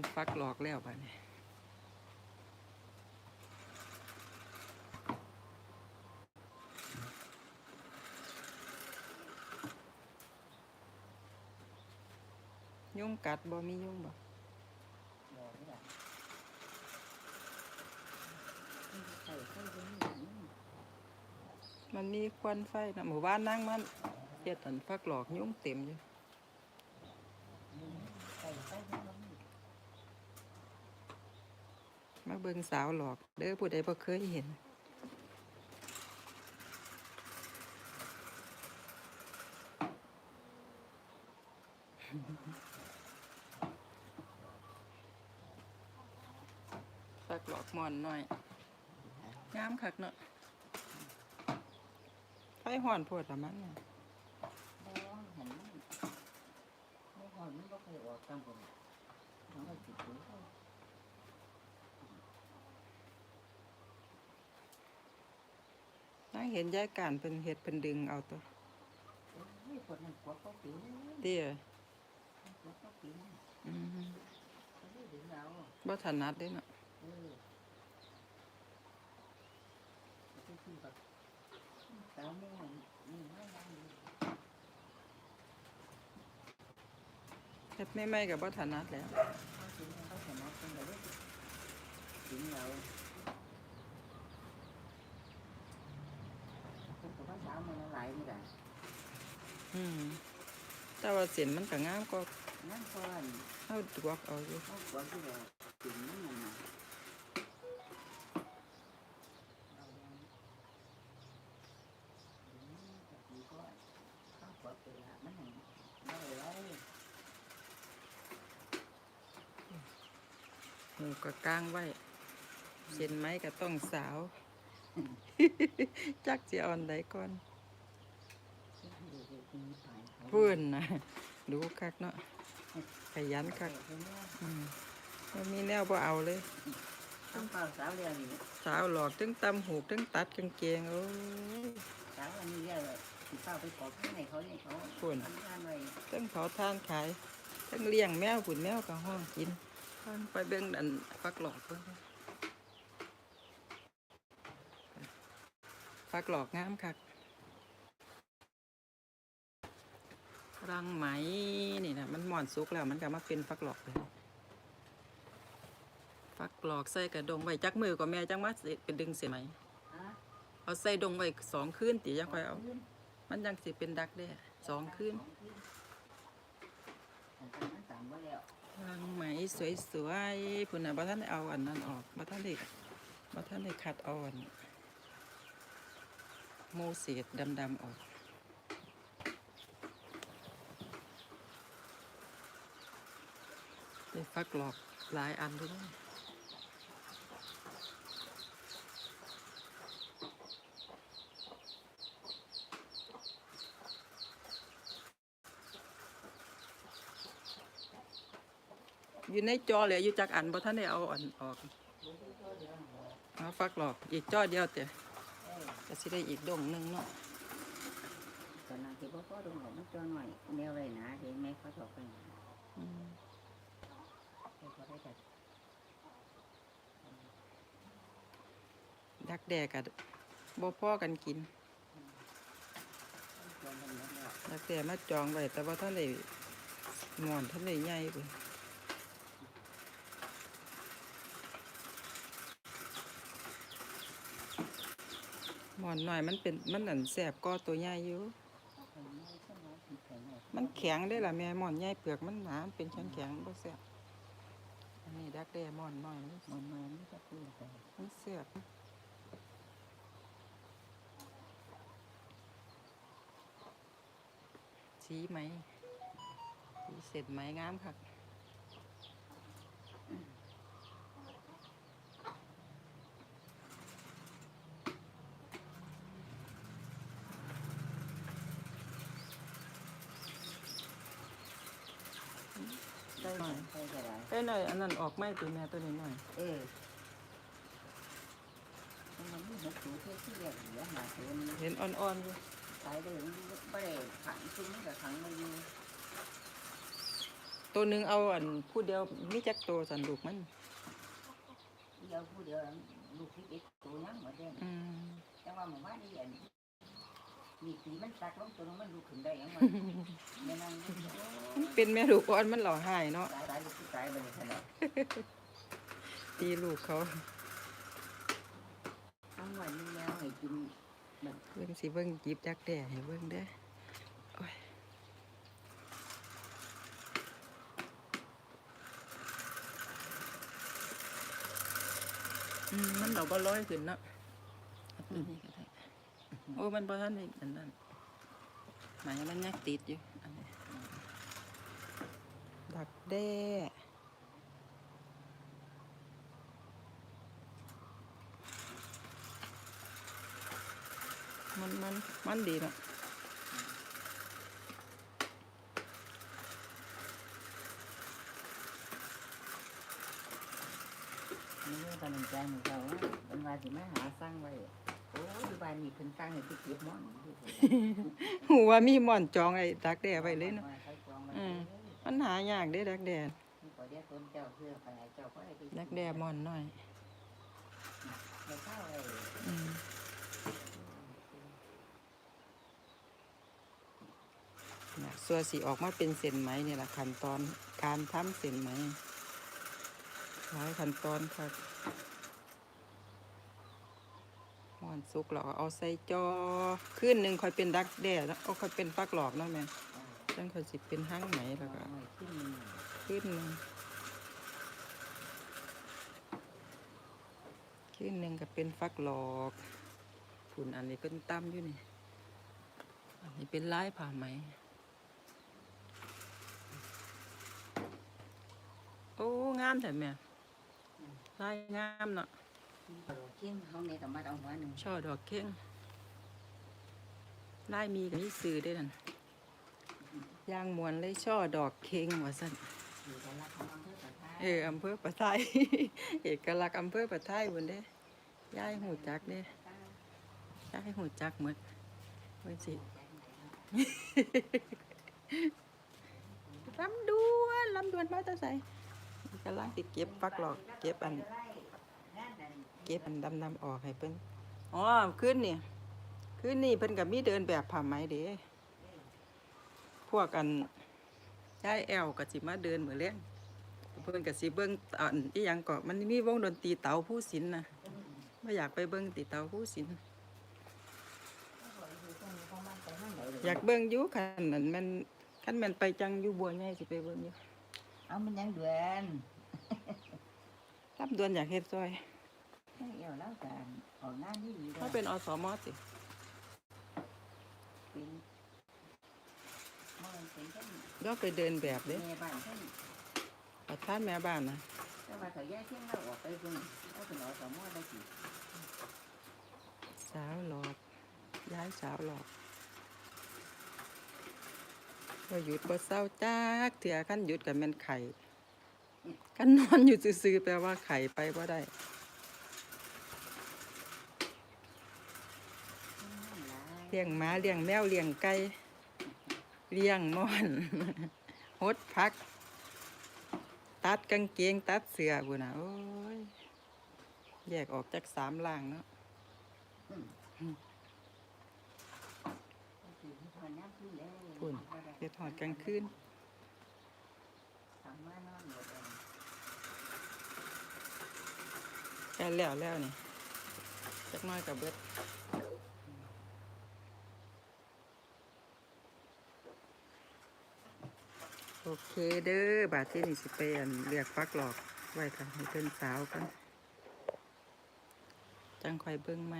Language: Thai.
เป็นฟักหลอกแล้วบ้านี้ยุ่งกัดบ่มียุ่งบ่มันมีควันไฟนะหมู่บ้านนั่งมันเฮ็ดอันฟักหลอกยุ่งเต็มอยู่ ใส่ใส่ตรงนี้ มาเบิ่งสาวหลอก เด้อผู้ใดบ่เคยเห็นฟักหลอกหมอนหน่อยงามคักเนาะไฟห่อนโพดละมั้งเนี่ยบ่เห็นมันบ่หอนมันบ่เคยออกตามผมมันก็ติดอยู่ นั่งเห็นยายการเป็นเห็ดเป็นดึงเอาตัวโอ้ยคนนั้นกวดก็ผิวเตี้ยกวดก็ผิวอืมเขาได้ดึงเอาบ่ถนัดเด้เนาะเออก็คือแบบสาวแม่นี่ไม่ได้เลยเฮ็ดไม่ไม่ๆกับบ่ถนัดแล้ว เขาถึงเขาสมัครเป็นแบบถึงเราเป็นกับภาษามั นหลายนี่แหละอืมแต่ว่าเสียนมันก็งามก็นั่นก่อนเฮาดวกเอาอยู่เขาบอกที่เราถึงนั่นน่ะนะเรายังถึงก็เขาบอกไปละมันไม่ไรหูก็กางไว้ เส้นไหมก็ต้องสาว จักสิเอาอันใดก่อน เพื่อนนะดูคักเนาะขยันคักอืมบ่มีแนวบ่เอาเลยต้องเป่าสาวเรียนนี่สาวหลอกทั้งตำหูกทั้งตัดกางเกงโอ้ยสาวอันนี้เรียกสิเป่าไปขอข้างในเขาเนี่ยเขาพุ่นทำงานไว้ทั้งเผาทานขายทั้งเลี้ยงแมวขุนแมวก็ห้องกินเพิ่นไปเบิ่งอันฟักหลอกเพิ่นฟักหลอกงามคัก รังไหมนี่นะมันหมอนสุกแล้วมันก็มาเป็นฟักหลอกเลยฟักหลอกใส่กระดงไว้จักมือก็แม่จังมาเป็นดึงเสียไหมเอาใส่ดงไว้สองคืนตีจังค่อยเอา มันยังสิเป็นดักแด้สองคืนแต่มันรังไว้แล้วรังไหมสวยๆพุ่นนะบ่ท่านเอาอันนั้นออกบ่ท่านได้บ่ท่านได้คัดอาอันโมเสดดำๆออก ได้ฟักหลอกหลายอันด้วยนะอยู่ในจอเหลืออยู่จักอันบ่ท่านได้เอาอันออกเอาฟักหลอกอีกจอเดียวแต่เออก็สิได้อีกดงหนึงเนาะตอนนั้นที่พ่อพ่อตรงหลงมันจอหน่อยแนวเลยนะเห็นไหมเขาบอกกันอืมเขา ก็ได้แต่ดักแดกะบ่พ่อกันกินจอมันแดักแดมาจองไว้แต่ว่าท่านได้หมอนท่านได้ใหญ่เพิ่นหมอนหน่อยมันเป็นมันอันแสบก็ตัวใหญ่อยู่ มันแข็งได้ล่ะแม่หมอนใหญ่เปลือกมันหนาเป็นแข็งแข็งๆบ่แซ่บ อันนี้ดักแด้หมอนน้อยมันมอนมาไม่จะพูดแต่มันแซ่บสีไหมสีเสร็จไหมงามค่ะ ได้หน่อยใช่ก็ได้ได้หน่อยอันนั้นออกไหมตัวแม่ตัวนี้หน่อยเออมันมีหกตัวที่เรียกเหลือหาตัวนี้เห็นอ่อนๆอยู่ตายเลยไม่ได้ขังซึ่งไม่ได้ขังมาอยู่ตัวตัวหนึงเอาอันผู้เดียวมีจักตัวสันลูกมันเดียวผู้เดียวลูกที่เอ็ดตัวยังหมดเด้อืมแต่ว่าหมู่บ้านนี่อัน มีสีมันตักลงตัวนึงมันลูกขึ้นได้ยังไงแม่นั่งนี่โอ้มันเป็นแม่ลูกอ่อนมันหล่อหายเนาะตายตายลูกที่ตายไปเลยขนาดตีลูกเขาทั้งวันนี้แล้วให้กินแบบเบิ่งสิเบิ่งจีบจักแด่ให้เบิ่งเด้อโอ้ยอืมมันดอกบ่ร้อยขึ้นเนาะเอาตัวนี้ก็ได้โอ้มันบ่ทันได้อันนั้นหมายมันยังติดอยู่อันนี้ดักแด้มันมันมันดีเนาะนี่เรื่องกำลังใจหมู่เราว่าเป็นว่าสิมาหาสร้างไว้ โอ้ยบ้านนี้เพิ่นสร้างให้ที่เก็บหม้อนอยู่หูว่ามีหม่อนจองไอ้ดักแด้ไว้เลยเนาะใส่กล่องไว้อืมเลยมันหายากเด้ดักแด้นี่ก็เรียกคนเจ้าเพื่อไปให้เจ้าก็ได้ไปดักแด้หม่อนน้อยในข้าวเลยอืมน่ะส่วนสีออกมาเป็นเส้นไหมนี่แหละขั้นตอนการทำเส้นไหมหลายขั้นตอนครับหอน สุกเราก็เอาใส่จอขึ้นหนึ่งค่อยเป็นดักแด้แล้วเอาค่อยเป็นฟักหลอกเนาะแม่จังค่อยสิเป็นห้างไหมแล้วก็ขึ้นมือขึ้นหนึ่งขึ้นหนึ่งก็เป็นฟักหลอกผุนอันนี้เป็นตั้มอยู่นี่อันนี้เป็นลายผ้าไหมโอ้งามแต่แม่ลายงามเนาะ เที่ยงห้องนี้ก็มาเอาหัวหนึ่งช่อดอกเข่งลายมีกับมีซื้อได้นั่นยางมวนเลยช่อดอกเข่งว่าสั่นอยู่กันละของอำเภอสันทาเอออำเภอปะไทยเอกลักษณ์อำเภอปะไทยบนเด้ย้ายหูจักเด้ย้ายหูจักหมดเว้ยสิลำดวนลำดวนมาแตั้งใส่กำลังติเก็บฟักหลอกเก็บอันเก็บอันดำๆออกให้เพิ่นอ๋อขึ้นนี่ขึ้นนี่เพิ่นกับมีเดินแบบผ้าไหมเด้พวกอันย้ายแอวก็สิมาเดินเหมือนเลี้ยงเพิ่นก็สิเบิ่งอันอีหยังก็มันมีวงดนตรีเตาผู้ศิลป์นะไม่อยากไปเบิ่งติเตาผู้ศิลป์อยากเบิ่งอยู่คันนั้นมันคันแม่นไปจังอยู่บัวใหญ่สิไปเบิ่งอยู่เอามันยังเดือนรับดวนอยากเฮ็ดซอย ให้เอวแล้วกันออกงานนี่ดีถ้าเป็นอสมสิเป็นมันเป็นแค่ย่อไปเดินแบบเด้แม่บ้านแค่ประธานแม่บ้านนะแต่ว่าเขาแยกเที่ยงเราออกไปเพิ่งเอาเป็นอสมได้สิสาวหลอกย้ายสาวหลอกบ่หยุดบ่เศร้าจักเถื่อคันหยุดก็แม่นไข่คันนอนอยู่ซื่อๆแปลว่าไข่ไปบ่ได้ เลี้ยงหมาเลี้ยงแมวเลี้ยงไก่เลี้ยงม่อนหดพัก ตัดกางเกงตัดเสื้อบุนะโอ้ยแยกออกจากสามล่างเนาะพุ่นเฮ็ดหอดกลางคืนทำมานอนหมดเลยแค่แล้วแล้วนี่จักหน้อยกับเบิด โอเคเด้อบาทที่นี่สิไปอันเรียกฟักหลอกไว้ค่ะให้เพิ่นสาวกันจังคอยเบิ่งไหม